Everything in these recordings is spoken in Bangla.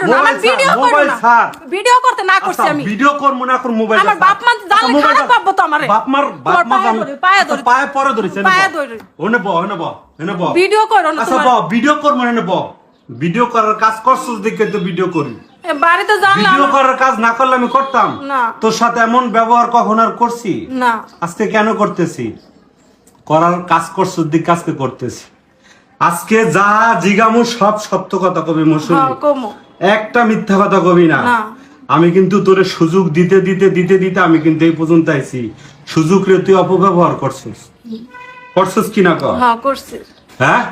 করো না আমার ভিডিও করো না। ভিডিও করতে না করছি আচ্ছা, আমি। ভিডিও করব না এখন মোবাইল আমার বাপ মা জানলে খারাপ ভাববো তো আমারে। বাপ মার বাপ মা জানলে- পায়ে আচ্ছা, পায়ে পরে ধরেছে পায়ে ধরি। ওনে ব ওনে ব ওনে ব। ভিডিও করো না আচ্ছা ব ভিডিও করব না ব। ভিডিও করার কাজ করছিস দেখে তো ভিডিও করি। বাড়িতে ভিডিও করার কাজ না করলে আমি করতাম। না। তোর সাথে এমন ব্যবহার কখন আর করছি? না। আজকে কেন করতেছি? করার কাজ করছিস দিক কাজকে করতেছি। আজকে যা জিগামু সব সত্য কথা কবি মৌসুমী হ্যাঁ একটা মিথ্যা কথা কবি না। আমি কিন্তু তোরে সুযোগ দিতে দিতে দিতে দিতে আমি কিন্তু এই পর্যন্ত আইছি। সুযোগ রে তুই অপব্যবহার করছিস। করছিস কি না কর? হ্যাঁ হ্যাঁ?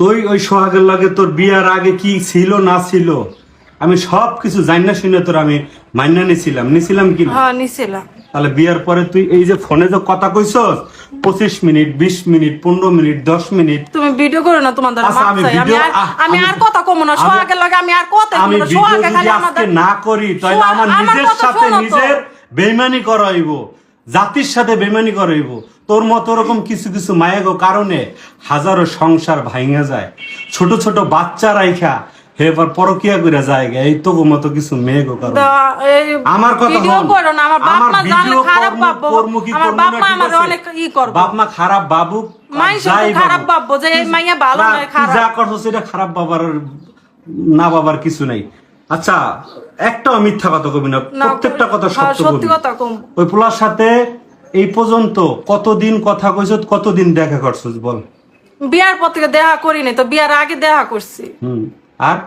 তুই ওই সোহাগের লাগে তোর বিয়ার আগে কি ছিল না ছিল? আমি সব কিছু জানি না শুনে তোর আমি মান্না নিছিলাম। নিছিলাম কি না? হ্যাঁ নিছিলাম। তাহলে বিয়ার পরে তুই এই যে ফোনে যে কথা কইছস পঁচিশ মিনিট বিশ মিনিট পনেরো মিনিট দশ মিনিট। তুমি ভিডিও করো না তোমার আচ্ছা, আমি আমি আর কথা কমো না। সোহাগের লাগে আমি আর কথা আমি ভিডিও যদি আজকে না করি তাহলে আমার নিজের সাথে নিজের বেইমানি করাইব। জাতির সাথে বেইমানি করাইব। তোর মতো ওরকম কিছু কিছু মায়াগো কারণে হাজারো সংসার ভাঙা যায়। ছোট ছোট বাচ্চা রাইখা হে এবার পরকিয়া করে যায় গে। এই তো মতো কিছু মেয়েগো কারণ দা- আমার কথা ভিডিও করো না আমার বাপ মা জানলে খারাপ ভাববো আমার বাপ মা আমার অনেক ই করব। বাপ মা খারাপ বাবু মাইসে তো যাই খারাপ বাবু। ভাববো যে এই মাইয়া ভালো না, নয়, খারাপ। যা করছ সেটা খারাপ বাবার না বাবার কিছু নাই। আচ্ছা একটাও মিথ্যা কথা কবি না প্রত্যেকটা কথা হ্যাঁ, সত্য সত্যি কথা কম। ওই পোলার সাথে এই পর্যন্ত কতদিন কথা কইছ কতদিন দেখা করছিস বল। বিয়ার পর থেকে দেখা করি নাই তো বিয়ার আগে দেখা করছি। হুম। আর?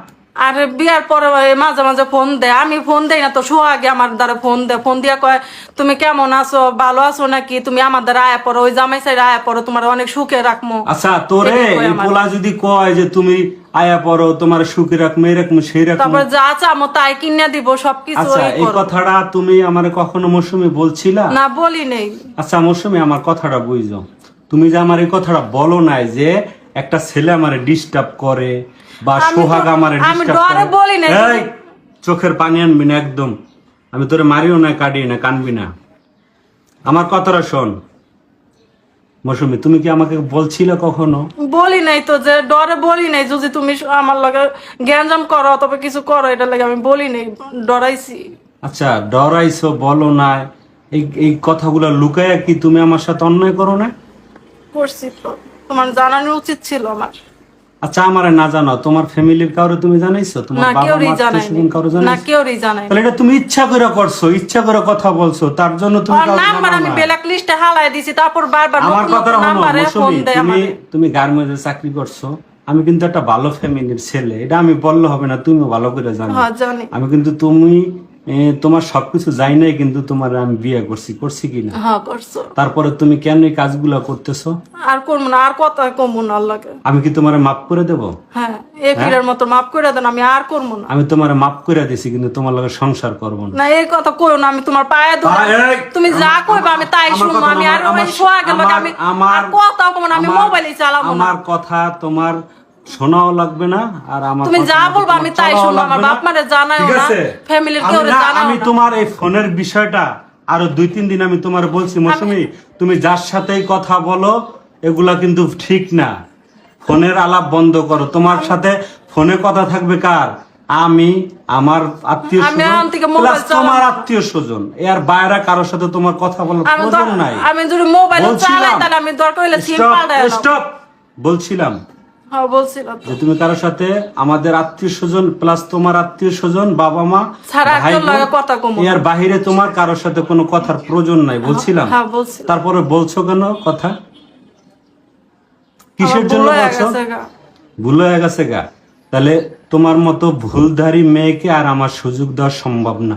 আর বিয়ার পরে মাঝে মাঝে ফোন দেয়। আমি ফোন দেই না তো সোহাগে আমার দ্বারা ফোন দেয়। ফোন দিয়া কয় তুমি কেমন আছো? ভালো আছো নাকি? তুমি আমার দ্বারা আয়া পড়ো। ওই জামাই সাইড আয়া পড়ো। তোমার অনেক সুখে রাখমো। আচ্ছা তোরে পোলা যদি কয় যে তুমি আয়া পড়ো তোমার সুখে এরকম সেই রকম তারপর যা চামো তাই কিনে দিব সবকিছু আচ্ছা এই কথাটা তুমি আমার কখনো মৌসুমি বলছিলা? না বলি নেই। আচ্ছা মৌসুমি আমার কথাটা বুঝো। তুমি যে আমার এই কথাটা বলো নাই যে একটা ছেলে আমারে ডিস্টার্ব করে বা সোহাগ আমারে আমি ডরে বলি নাই। চোখের পানি আনবি না একদম। আমি তোরে মারিও না কাটিয়ে না কানবি না। আমার কথাটা শোন। মৌসুমি তুমি কি আমাকে বলছিলে কখনো? বলি নাই তো যে ডরে বলি নাই। যদি তুমি আমার লগে জ্ঞানজাম করো তবে কিছু করো এটা লাগে আমি বলি নাই ডরাইছি। আচ্ছা ডরাইছো বলো না এই এই কথাগুলো লুকায়া কি তুমি আমার সাথে অন্যায় করো না? করছি তো। তোমার জানানো উচিত ছিল আমার। আচ্ছা আমারে না জানো তোমার ফ্যামিলির কাউরে তুমি জানাইছো? তোমার বাবা মা জানাই আত্মীয়-স্বজন কাউরে না জানাইছো? কেউরই জানাই তাহলে এটা তুমি ইচ্ছা করে করছ ইচ্ছা করে কথা বলছো তার জন্য তুমি কাউকে নাম্বার আমি ব্ল্যাক লিস্টে হালাই দিছি তারপর বারবার আমার কথা নাম্বারে ফোন দেয় তুমি তুমি গার্মেন্টসে চাকরি করছ আমি কিন্তু একটা ভালো ফ্যামিলির ছেলে এটা আমি বললে হবে না তুমি ভালো করে জানো। হ্যাঁ আমি কিন্তু তুমি তোমার সবকিছু যাই নাই কিন্তু তোমার আমি বিয়ে করছি। করছি কিনা হ্যাঁ করছ। তারপরে তুমি কেন এই কাজগুলো করতেছো? আর করব না আর কথা কমবো না আল্লাহকে। আমি কি তোমার মাফ করে দেব? হ্যাঁ এই ফিরের মতো মাফ করে দেন আমি আর করব না। আমি তোমার মাফ করে দিছি কিন্তু তোমার লগে সংসার করব না। না এই কথা কইও না আমি তোমার পায়ে ধরে তুমি যা কইবা আমি তাই শুনব আমি আর ওই সোহাগের লগে আমি আমার- আর কথা কমবো না আমি মোবাইলই চালাবো না। আমার কথা তোমার শোনাও লাগবে না আর আমার তুমি যা বলবা আমি তাই শুনব আমার বাপ মারে জানাইও না ফ্যামিলির কেউ না, জানাও আমি তোমার এই ফোনের বিষয়টা আরও দুই তিন দিন আমি তোমার বলছি মৌসুমি তুমি যার সাথেই কথা বলো এগুলা কিন্তু ঠিক না। ফোনের আলাপ বন্ধ করো। তোমার সাথে ফোনে কথা থাকবে কার? আমি আমার আত্মীয় স্বজন plus তোমার আত্মীয় স্বজন। এর বাইরে কারোর সাথে তোমার কথা বলার প্রয়োজন নাই। আমি যদি মোবাইল চালাই বলছিলাম তাহলে আমি দরকার হলে সিম পাল্টাই stop. বলছিলাম। যে তুমি কারোর সাথে আমাদের আত্মীয় স্বজন প্লাস তোমার আত্মীয় স্বজন বাবা মা ছাড়া ভাই একজন বোন, লগে কথা কমো না। এর বাহিরে তোমার কারোর সাথে কোনো কথার প্রয়োজন নাই বলছিলাম। হ্যাঁ তারপরে বলছো কেন কথা? কিসের জন্য বলছো? ভুল হয়ে গেছে গা। তাহলে তোমার মতো ভুলধারী মেয়েকে আর আমার সুযোগ দেওয়া সম্ভব না।